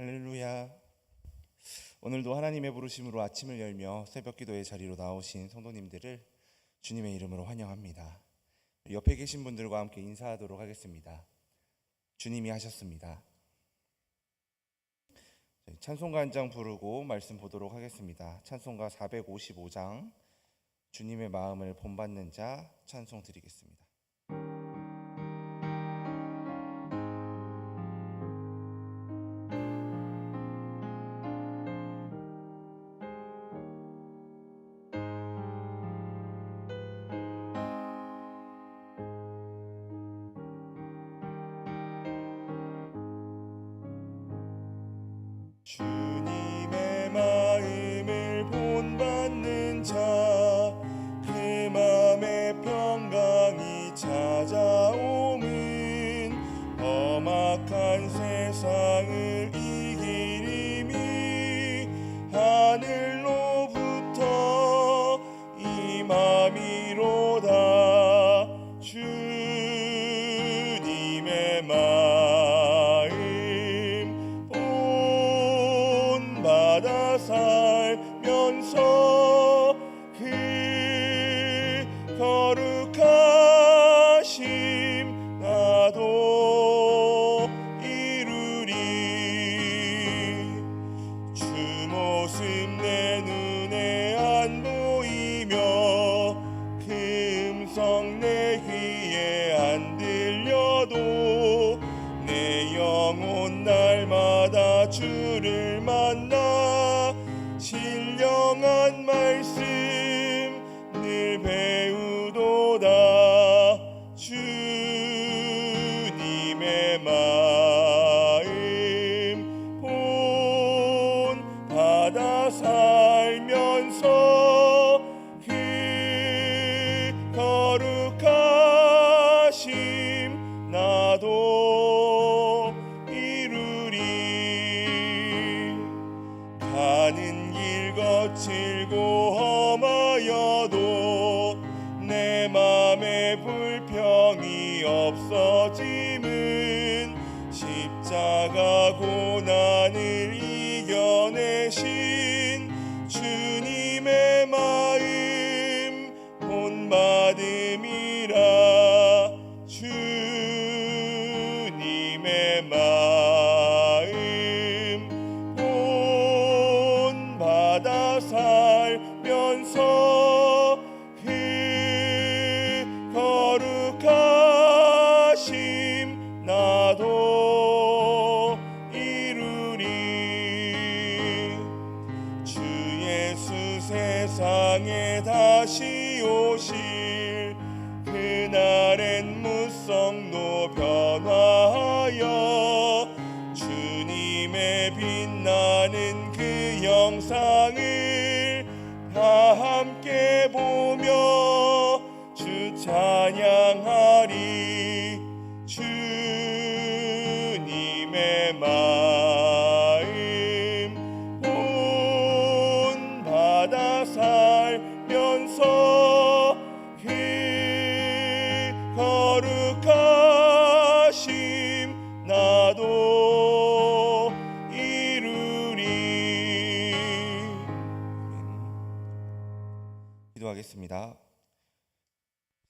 할렐루야. 오늘도 하나님의 부르심으로 아침을 열며 새벽 기도의 자리로 나오신 성도님들을 주님의 이름으로 환영합니다. 옆에 계신 분들과 함께 인사하도록 하겠습니다. 주님이 하셨습니다. 찬송가 한 장 부르고 말씀 보도록 하겠습니다. 찬송가 455장 주님의 마음을 본받는 자 찬송 드리겠습니다. 주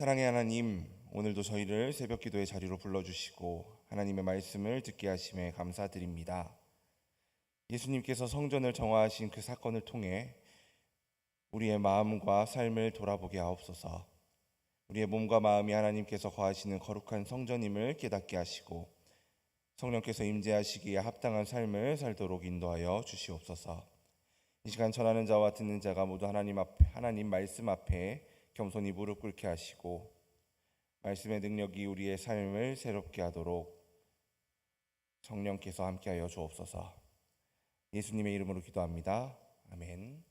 사랑의 하나님, 오늘도 저희를 새벽 기도의 자리로 불러주시고 하나님의 말씀을 듣게 하심에 감사드립니다. 예수님께서 성전을 정화하신 그 사건을 통해 우리의 마음과 삶을 돌아보게 하옵소서. 우리의 몸과 마음이 하나님께서 거하시는 거룩한 성전임을 깨닫게 하시고 성령께서 임재하시기에 합당한 삶을 살도록 인도하여 주시옵소서. 이 시간 전하는 자와 듣는 자가 모두 하나님 앞 하나님 말씀 앞에 겸손히 무릎 꿇게 하시고 말씀의 능력이 우리의 삶을 새롭게 하도록 성령께서 함께하여 주옵소서. 예수님의 이름으로 기도합니다. 아멘.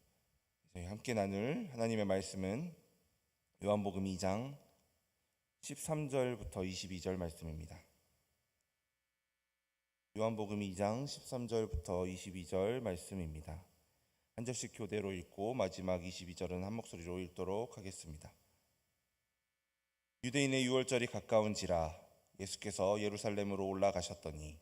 함께 나눌 하나님의 말씀은 요한복음 2장 13절부터 22절 말씀입니다. 요한복음 2장 13절부터 22절 말씀입니다. 한 절씩 교대로 읽고 마지막 22절은 한 목소리로 읽도록 하겠습니다. 유대인의 유월절이 가까운지라 예수께서 예루살렘으로 올라가셨더니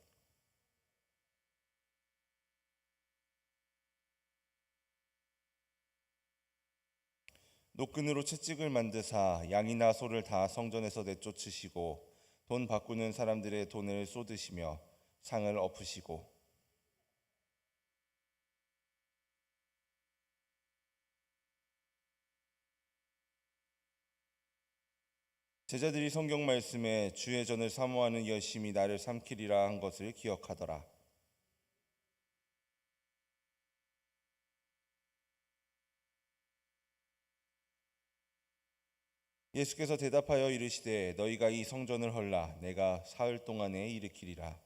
노끈으로 채찍을 만드사 양이나 소를 다 성전에서 내쫓으시고 돈 바꾸는 사람들의 돈을 쏟으시며 상을 엎으시고 제자들이 성경 말씀에 주의 전을 사모하는 여심이 나를 삼키리라 한 것을 기억하더라. 예수께서 대답하여 이르시되 너희가 이 성전을 헐라 내가 사흘 동안에 일으키리라.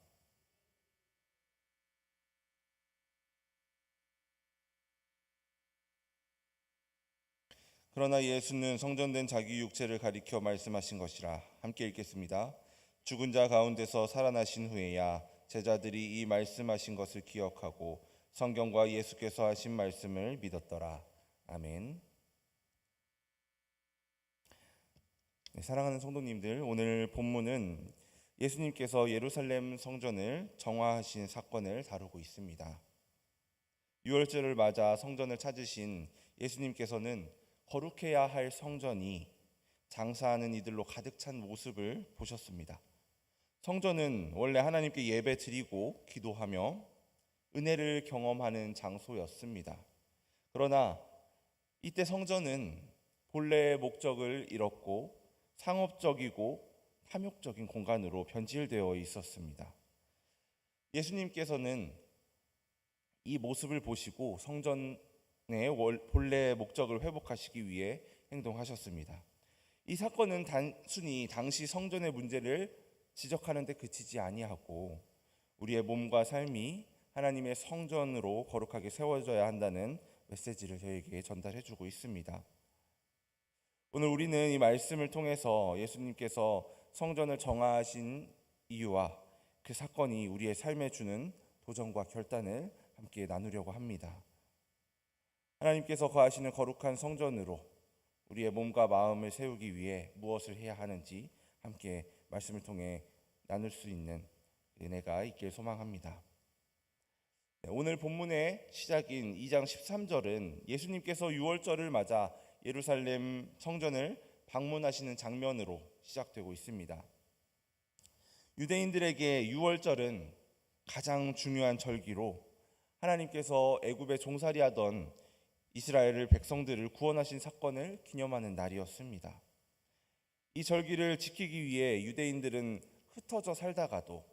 그러나 예수는 성전된 자기 육체를 가리켜 말씀하신 것이라 함께 읽겠습니다. 죽은 자 가운데서 살아나신 후에야 제자들이 이 말씀하신 것을 기억하고 성경과 예수께서 하신 말씀을 믿었더라. 아멘. 네, 사랑하는 성도님들, 오늘 본문은 예수님께서 예루살렘 성전을 정화하신 사건을 다루고 있습니다. 유월절을 맞아 성전을 찾으신 예수님께서는 거룩해야 할 성전이 장사하는 이들로 가득 찬 모습을 보셨습니다. 성전은 원래 하나님께 예배 드리고 기도하며 은혜를 경험하는 장소였습니다. 그러나 이때 성전은 본래의 목적을 잃었고 상업적이고 탐욕적인 공간으로 변질되어 있었습니다. 예수님께서는 이 모습을 보시고 성전의 본래의 목적을 회복하시기 위해 행동하셨습니다. 이 사건은 단순히 당시 성전의 문제를 지적하는 데 그치지 아니하고 우리의 몸과 삶이 하나님의 성전으로 거룩하게 세워져야 한다는 메시지를 저에게 전달해 주고 있습니다. 오늘 우리는 이 말씀을 통해서 예수님께서 성전을 정하신 이유와 그 사건이 우리의 삶에 주는 도전과 결단을 함께 나누려고 합니다. 하나님께서 거하시는 거룩한 성전으로 우리의 몸과 마음을 세우기 위해 무엇을 해야 하는지 함께 말씀을 통해 나눌 수 있는 은혜가 있길 소망합니다. 네, 오늘 본문의 시작인 2장 13절은 예수님께서 유월절을 맞아 예루살렘 성전을 방문하시는 장면으로 시작되고 있습니다. 유대인들에게 유월절은 가장 중요한 절기로 하나님께서 애굽에 종살이하던 이스라엘을 백성들을 구원하신 사건을 기념하는 날이었습니다. 이 절기를 지키기 위해 유대인들은 흩어져 살다가도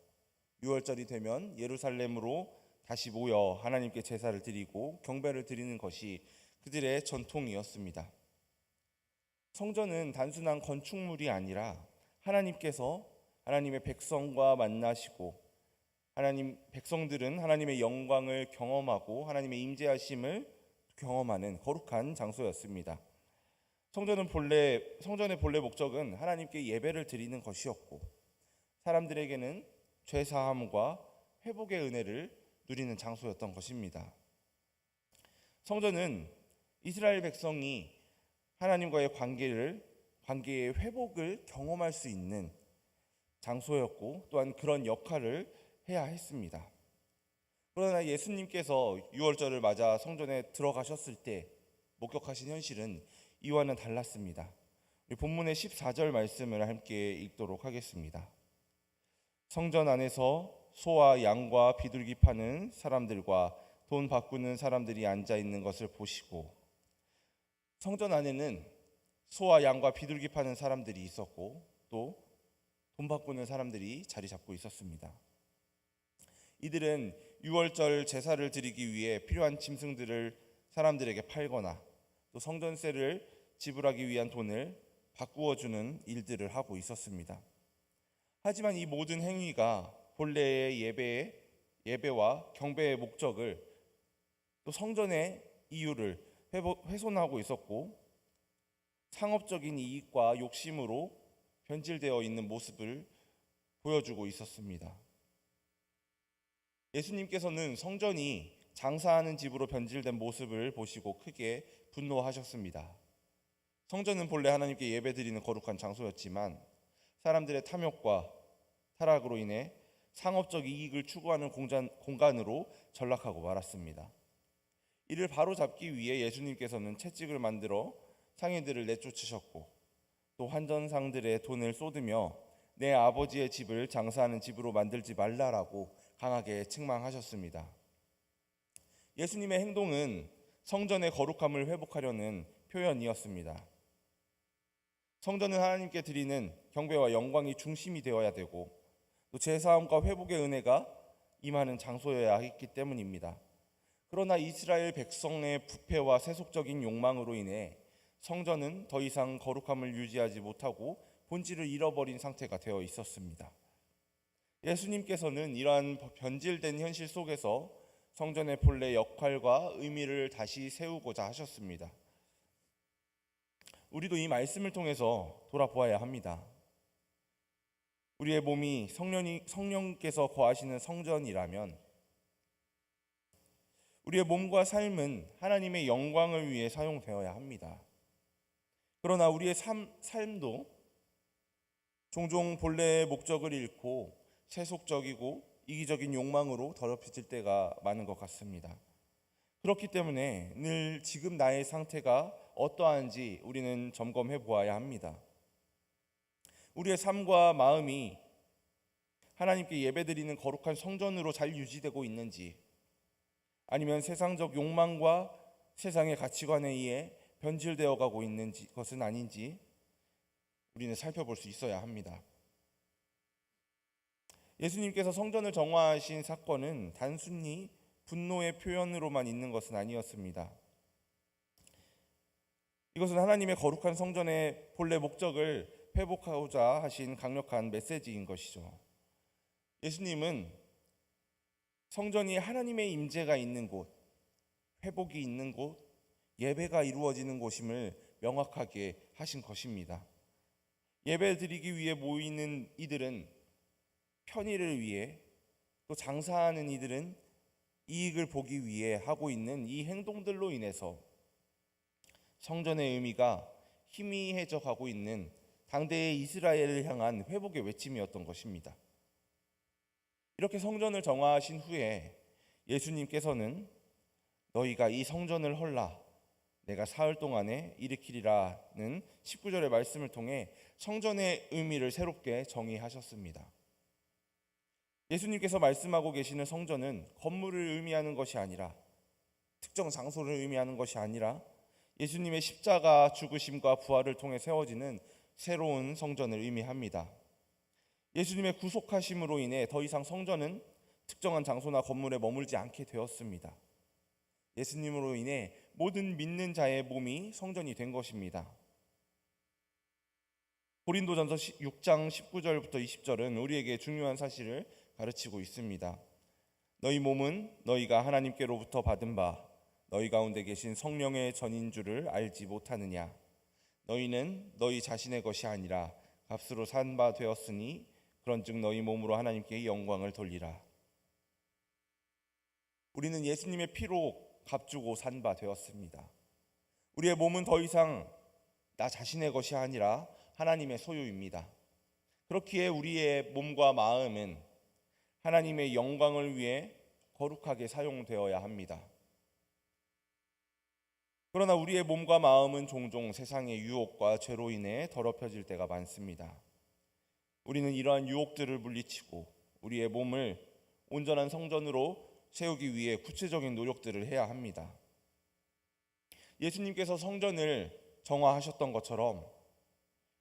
유월절이 되면 예루살렘으로 다시 모여 하나님께 제사를 드리고 경배를 드리는 것이 그들의 전통이었습니다. 성전은 단순한 건축물이 아니라 하나님께서 하나님의 백성과 만나시고 하나님 백성들은 하나님의 영광을 경험하고 하나님의 임재하심을 경험하는 거룩한 장소였습니다. 성전은 본래 성전의 본래 목적은 하나님께 예배를 드리는 것이었고 사람들에게는 죄 사함과 회복의 은혜를 누리는 장소였던 것입니다. 성전은 이스라엘 백성이 하나님과의 관계를 관계의 회복을 경험할 수 있는 장소였고 또한 그런 역할을 해야 했습니다. 그러나 예수님께서 유월절을 맞아 성전에 들어가셨을 때 목격하신 현실은 이와는 달랐습니다. 본문의 14절 말씀을 함께 읽도록 하겠습니다. 성전 안에서 소와 양과 비둘기 파는 사람들과 돈 바꾸는 사람들이 앉아 있는 것을 보시고 성전 안에는 소와 양과 비둘기 파는 사람들이 있었고 또 돈 바꾸는 사람들이 자리 잡고 있었습니다. 이들은 유월절 제사를 드리기 위해 필요한 짐승들을 사람들에게 팔거나 또 성전세를 지불하기 위한 돈을 바꾸어 주는 일들을 하고 있었습니다. 하지만 이 모든 행위가 본래의 예배의 예배와 경배의 목적을 또 성전의 이유를 훼손하고 있었고 상업적인 이익과 욕심으로 변질되어 있는 모습을 보여주고 있었습니다. 예수님께서는 성전이 장사하는 집으로 변질된 모습을 보시고 크게 분노하셨습니다. 성전은 본래 하나님께 예배드리는 거룩한 장소였지만 사람들의 탐욕과 타락으로 인해 상업적 이익을 추구하는 공간, 공간으로 전락하고 말았습니다. 이를 바로잡기 위해 예수님께서는 채찍을 만들어 상인들을 내쫓으셨고 또 환전상들의 돈을 쏟으며 내 아버지의 집을 장사하는 집으로 만들지 말라라고 강하게 책망하셨습니다. 예수님의 행동은 성전의 거룩함을 회복하려는 표현이었습니다. 성전은 하나님께 드리는 경배와 영광이 중심이 되어야 되고 또 제사함과 회복의 은혜가 임하는 장소여야 했기 때문입니다. 그러나 이스라엘 백성의 부패와 세속적인 욕망으로 인해 성전은 더 이상 거룩함을 유지하지 못하고 본질을 잃어버린 상태가 되어 있었습니다. 예수님께서는 이러한 변질된 현실 속에서 성전의 본래 역할과 의미를 다시 세우고자 하셨습니다. 우리도 이 말씀을 통해서 돌아보아야 합니다. 우리의 몸이 성령이, 성령께서 거하시는 성전이라면 우리의 몸과 삶은 하나님의 영광을 위해 사용되어야 합니다. 그러나 우리의 삶, 삶도 종종 본래의 목적을 잃고 세속적이고 이기적인 욕망으로 더럽혀질 때가 많은 것 같습니다. 그렇기 때문에 늘 지금 나의 상태가 어떠한지 우리는 점검해 보아야 합니다. 우리의 삶과 마음이 하나님께 예배드리는 거룩한 성전으로 잘 유지되고 있는지 아니면 세상적 욕망과 세상의 가치관에 의해 변질되어 가고 있는 것은 아닌지 우리는 살펴볼 수 있어야 합니다. 예수님께서 성전을 정화하신 사건은 단순히 분노의 표현으로만 있는 것은 아니었습니다. 이것은 하나님의 거룩한 성전의 본래 목적을 회복하고자 하신 강력한 메시지인 것이죠. 예수님은 성전이 하나님의 임재가 있는 곳, 회복이 있는 곳, 예배가 이루어지는 곳임을 명확하게 하신 것입니다. 예배 드리기 위해 모이는 이들은 편의를 위해 또 장사하는 이들은 이익을 보기 위해 하고 있는 이 행동들로 인해서 성전의 의미가 희미해져 가고 있는 당대의 이스라엘을 향한 회복의 외침이었던 것입니다. 이렇게 성전을 정화하신 후에 예수님께서는 너희가 이 성전을 헐라 내가 사흘 동안에 일으키리라는 19절의 말씀을 통해 성전의 의미를 새롭게 정의하셨습니다. 예수님께서 말씀하고 계시는 성전은 건물을 의미하는 것이 아니라 특정 장소를 의미하는 것이 아니라 예수님의 십자가 죽으심과 부활을 통해 세워지는 새로운 성전을 의미합니다. 예수님의 구속하심으로 인해 더 이상 성전은 특정한 장소나 건물에 머물지 않게 되었습니다. 예수님으로 인해 모든 믿는 자의 몸이 성전이 된 것입니다. 고린도전서 6장 19절부터 20절은 우리에게 중요한 사실을 가르치고 있습니다. 너희 몸은 너희가 하나님께로부터 받은 바 너희 가운데 계신 성령의 전인 줄을 알지 못하느냐 너희는 너희 자신의 것이 아니라 값으로 산 바 되었으니 그런즉 너희 몸으로 하나님께 영광을 돌리라 우리는 예수님의 피로 값주고 산 바 되었습니다. 우리의 몸은 더 이상 나 자신의 것이 아니라 하나님의 소유입니다. 그렇기에 우리의 몸과 마음은 하나님의 영광을 위해 거룩하게 사용되어야 합니다. 그러나 우리의 몸과 마음은 종종 세상의 유혹과 죄로 인해 더럽혀질 때가 많습니다. 우리는 이러한 유혹들을 물리치고 우리의 몸을 온전한 성전으로 세우기 위해 구체적인 노력들을 해야 합니다. 예수님께서 성전을 정화하셨던 것처럼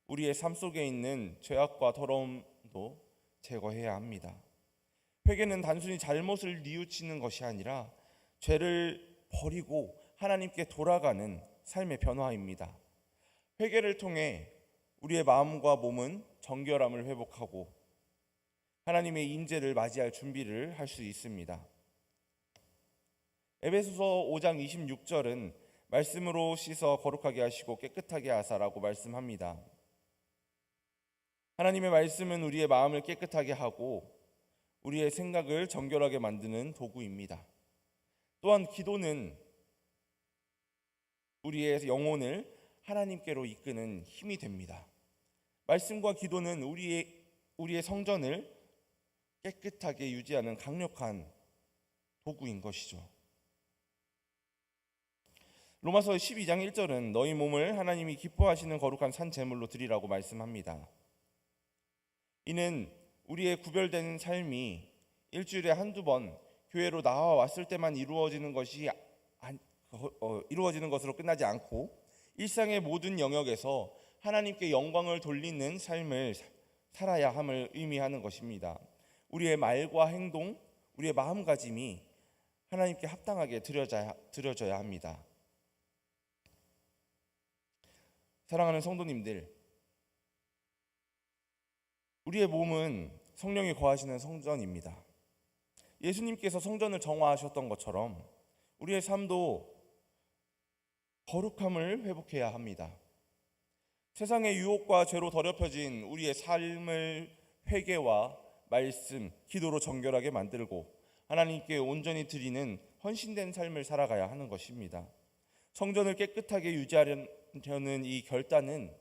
우리의 삶 속에 있는 죄악과 더러움도 제거해야 합니다. 회개는 단순히 잘못을 뉘우치는 것이 아니라 죄를 버리고 하나님께 돌아가는 삶의 변화입니다. 회개를 통해 우리의 마음과 몸은 정결함을 회복하고 하나님의 인재를 맞이할 준비를 할 수 있습니다. 에베소서 5장 26절은 말씀으로 씻어 거룩하게 하시고 깨끗하게 하사라고 말씀합니다. 하나님의 말씀은 우리의 마음을 깨끗하게 하고 우리의 생각을 정결하게 만드는 도구입니다. 또한 기도는 우리의 영혼을 하나님께로 이끄는 힘이 됩니다. 말씀과 기도는 우리의 우리의 성전을 깨끗하게 유지하는 강력한 도구인 것이죠. 로마서 12장 1절은 너희 몸을 하나님이 기뻐하시는 거룩한 산 제물로 드리라고 말씀합니다. 이는 우리의 구별된 삶이 일주일에 한두 번 교회로 나와 왔을 때만 이루어지는 것이 안- 어, 어, 이루어지는 것으로 끝나지 않고 일상의 모든 영역에서 하나님께 영광을 돌리는 삶을 사- 살아야 함을 의미하는 것입니다. 우리의 말과 행동, 우리의 마음가짐이 하나님께 합당하게 드려져야, 드려져야 합니다. 사랑하는 성도님들, 우리의 몸은 성령이 거하시는 성전입니다. 예수님께서 성전을 정화하셨던 것처럼 우리의 삶도 거룩함을 회복해야 합니다. 세상의 유혹과 죄로 더럽혀진 우리의 삶을 회개와 말씀, 기도로 정결하게 만들고 하나님께 온전히 드리는 헌신된 삶을 살아가야 하는 것입니다. 성전을 깨끗하게 유지하려는 이 결단은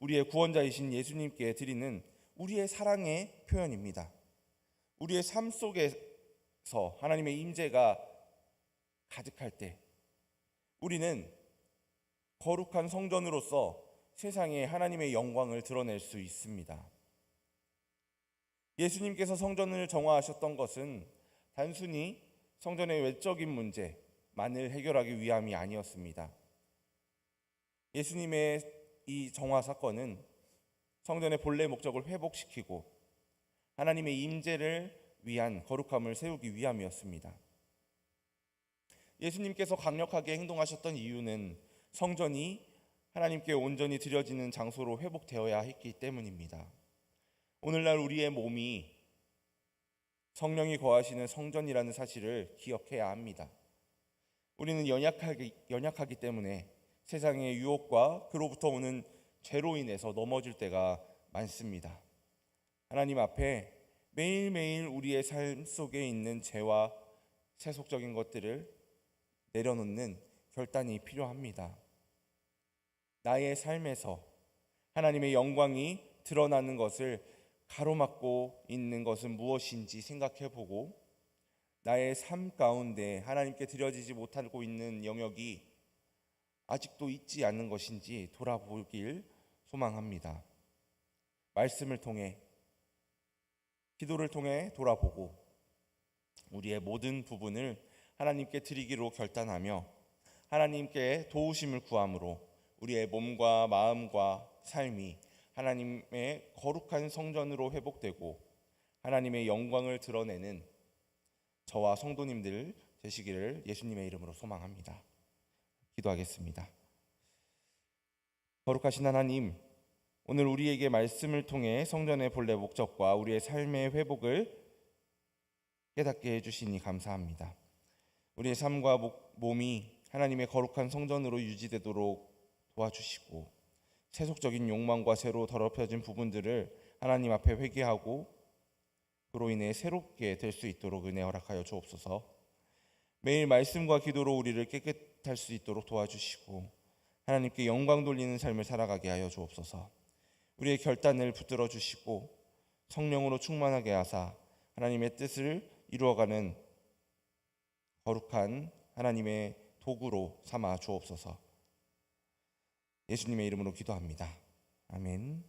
우리의 구원자이신 예수님께 드리는 우리의 사랑의 표현입니다. 우리의 삶 속에서 하나님의 임재가 가득할 때 우리는 거룩한 성전으로서 세상에 하나님의 영광을 드러낼 수 있습니다. 예수님께서 성전을 정화하셨던 것은 단순히 성전의 외적인 문제만을 해결하기 위함이 아니었습니다. 예수님의 이 정화 사건은 성전의 본래 목적을 회복시키고 하나님의 임재를 위한 거룩함을 세우기 위함이었습니다. 예수님께서 강력하게 행동하셨던 이유는 성전이 하나님께 온전히 드려지는 장소로 회복되어야 했기 때문입니다. 오늘날 우리의 몸이 성령이 거하시는 성전이라는 사실을 기억해야 합니다. 우리는 연약하기, 연약하기 때문에 세상의 유혹과 그로부터 오는 죄로 인해서 넘어질 때가 많습니다. 하나님 앞에 매일매일 우리의 삶 속에 있는 죄와 세속적인 것들을 내려놓는 결단이 필요합니다. 나의 삶에서 하나님의 영광이 드러나는 것을 가로막고 있는 것은 무엇인지 생각해 보고 나의 삶 가운데 하나님께 드려지지 못하고 있는 영역이 아직도 있지 않는 것인지 돌아보길 소망합니다. 말씀을 통해 기도를 통해 돌아보고 우리의 모든 부분을 하나님께 드리기로 결단하며 하나님께 도우심을 구함으로 우리의 몸과 마음과 삶이 하나님의 거룩한 성전으로 회복되고 하나님의 영광을 드러내는 저와 성도님들 되시기를 예수님의 이름으로 소망합니다. 기도하겠습니다. 거룩하신 하나님, 오늘 우리에게 말씀을 통해 성전의 본래 목적과 우리의 삶의 회복을 깨닫게 해주시니 감사합니다. 우리의 삶과 목- 몸이 하나님의 거룩한 성전으로 유지되도록 도와주시고 세속적인 욕망과 죄로 더럽혀진 부분들을 하나님 앞에 회개하고 그로 인해 새롭게 될 수 있도록 은혜 허락하여 주옵소서. 매일 말씀과 기도로 우리를 깨끗 할 수 있도록 도와주시고 하나님께 영광 돌리는 삶을 살아가게 하여 주옵소서. 우리의 결단을 붙들어 주시고 성령으로 충만하게 하사 하나님의 뜻을 이루어가는 거룩한 하나님의 도구로 삼아 주옵소서. 예수님의 이름으로 기도합니다. 아멘.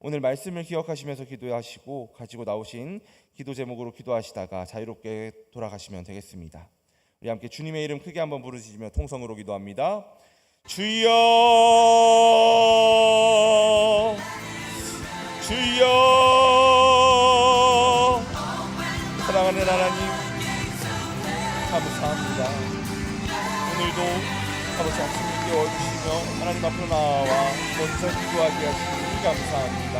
오늘 말씀을 기억하시면서 기도하시고 가지고 나오신 기도 제목으로 기도하시다가 자유롭게 돌아가시면 되겠습니다. 우리 함께 주님의 이름 크게 한번 부르시며 통성으로 기도합니다. 주여 주여 사랑하는 하나님 감사합니다. 오늘도 아버지 아침을 깨워주시며 하나님 앞으로 나와 먼저 기도하게 하시니 감사합니다.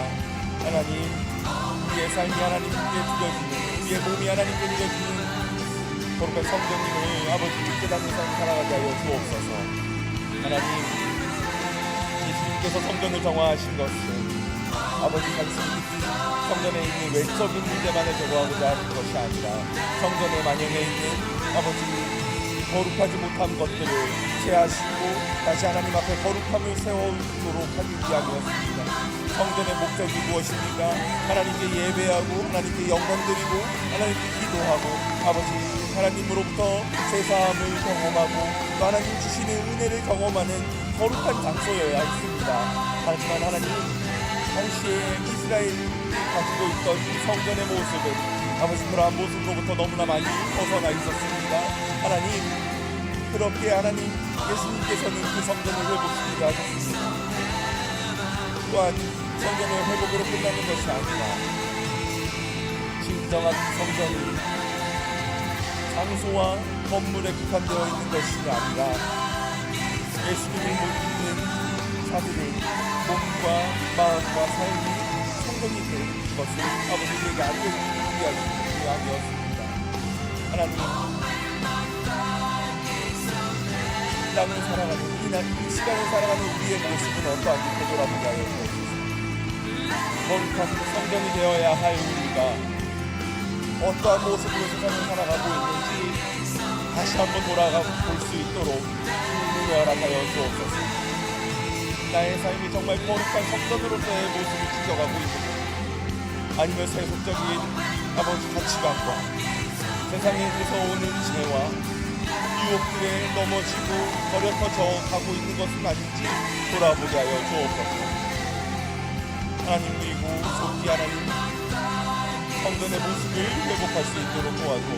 하나님 우리의 삶이 하나님께 드려지는 우리의 몸이 하나님께 드려지는 거룩한 성전님을 아버지 깨닫는 삶 살아가게 하여 주옵소서. 하나님 예수님께서 성전을 정화하신 것은 아버지 말씀 성전에 있는 외적인 문제만을 제거하고자 하는 것이 아니라 성전의 만영에 있는 아버지 거룩하지 못한 것들을 제하시고 다시 하나님 앞에 거룩함을 세워오도록 하기 위함이었습니다. 성전의 목적이 무엇입니까? 하나님께 예배하고 하나님께 영광 드리고 하나님께 기도하고 아버지 하나님으로부터 제사함을 경험하고 또 하나님 주시는 은혜를 경험하는 거룩한 장소여야 했습니다. 하지만 하나님 당시에 이스라엘이 가지고 있던 이 성전의 모습은 아버지 그러한 모습으로부터 너무나 많이 벗어나 있었습니다. 하나님 그렇게 하나님 예수님께서는 그 성전을 회복시키려 하셨습니다. 또한 성전의 회복으로 끝나는 것이 아니라 진정한 성전이 장소와 건물에 국한되어 있는 것이 아니라 예수님을 못 믿는 자들의 몸과 마음과 삶이 성전이 되는 것을 아버지에게 위함이었습니다. 하나님 이 땅을 살아가는 이, 날, 이 시간을 살아가는 우리의 모습은 어떠한지 되돌아보게 하여 주옵소서. 거룩한 성전이 되어야 할 우리가 어떠한 모습으로 세상을 살아가고 있는지 다시 한번 돌아가 볼 수 있도록 주님을 허락하여 주옵소서. 나의 삶이 정말 거룩한 성전으로서의 모습을 지켜가고 있는가 아니면 세속적인 아버지 가치관과 세상에서 오는 죄와 유혹들에 넘어지고 버려져 가고 있는 것은 아닌지 돌아보게 하여 주옵소서. 하나님 그리고 속히 하나님 성전의 모습을 회복할 수 있도록 하시고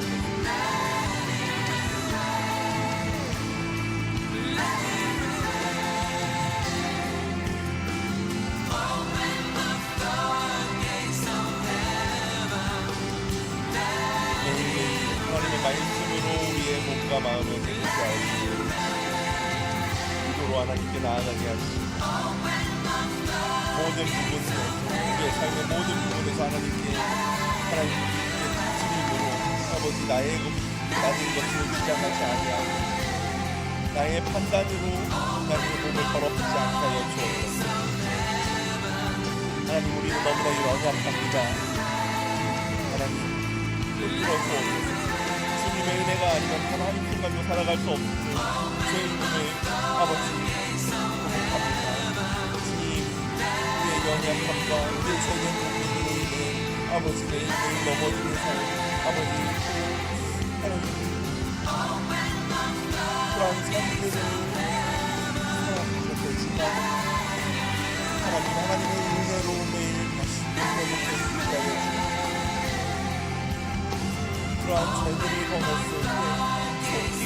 기도로 하나님께 나아가게 하시고 모든 부분에 우리의 삶의 모든 부분에서 하나님께 아버지 나의 낮은 것을 주장하지 아니하고 나의 판단으로 나의 몸을 더럽히지 않게 하여 주옵소서. 하나님 우리는 너무나 연약합니다. 하나님 끌어주옵소서 주님의 은혜가 아니면 단한 순간도 살아갈 수 없는 죄인임을 아버지 고백합니다. 주님 우리의 연약함과 우리의 인해 아버지 매일매일 넘어지는 삶 아버지. 또 하나님 그러한 삶들을 살아가게 되지만 하나님 하나님의 은혜로 매일 다시 하여 주옵소서 그러한 죄들을 범했을 때 속히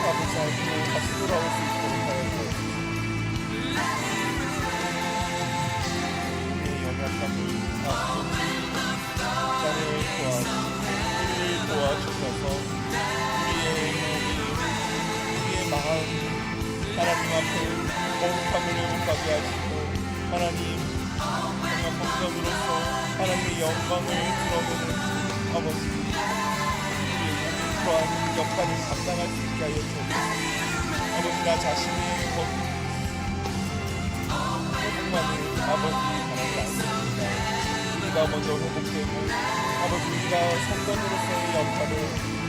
아버지 알고 다시 돌아올 수 있도록 회복하게 하시고 하나님 정말 성전으로서 하나님의 영광을 드러내는 아버지 우리의 몸이 그러한 역할을 감당할 수 있게 하여 주옵소서 아버지 나 자신의 것 회복만을 아버지 바라지 않습니다 우리가 먼저 회복되고 아버지 우리가 성전으로서의 역할을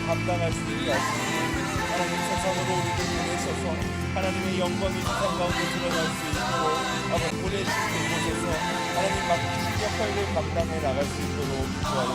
감당할 수 있게 하시고 하나님 세상으로 우리를 보내셔서 하나님의 영광이 세상 가운데 드러날 수 있도록 아버지 보내신 그곳에서 하나님 맡기신 역할을 감당해 나갈 수 있도록 인도하여